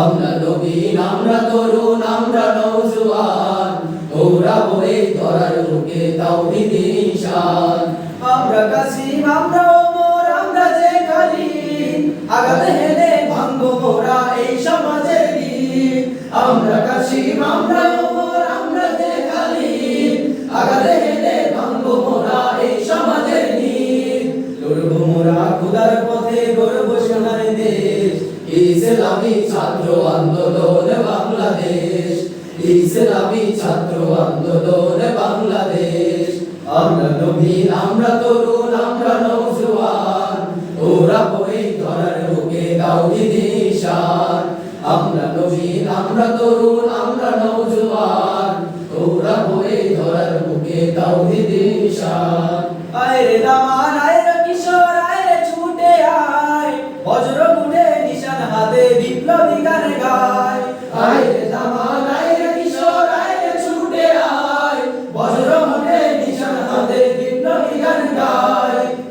আমরা নবীন, আমরা তরুণ, আমরা নৌজুয়ান দৌড়াবো এই ধরার বুকে তাওহীদে ঈশান আমরা কাসিম, আমরা ওমর, আমরা যে খালিদ। আগাতে হেলে ভাঙ্গো মোরা এই সমাজের আমরা কাসিম, আমরা ওমর। ইসলামী ছাত্র আন্দোলন বাংলাদেশ। ইসলামী ছাত্র আন্দোলন বাংলাদেশ। আমরা আমরা তরুণ, আমরা ওরা বই ধরার বুকে তাওহীদে ঈশান আমরা নবীন, আমরা তরুণ, আমরা ওরা ধরার আয় রে দামান আয় রে কিশোর আয় রে ছুটে আয়। বজ্র বিপ্লবী গান গায়। আয় রে জামান আয় রে কিশোর, আয় রে ছুটে আয়। বজ্র মুঠে নিশান হাতে বিপ্লবী গান গায়।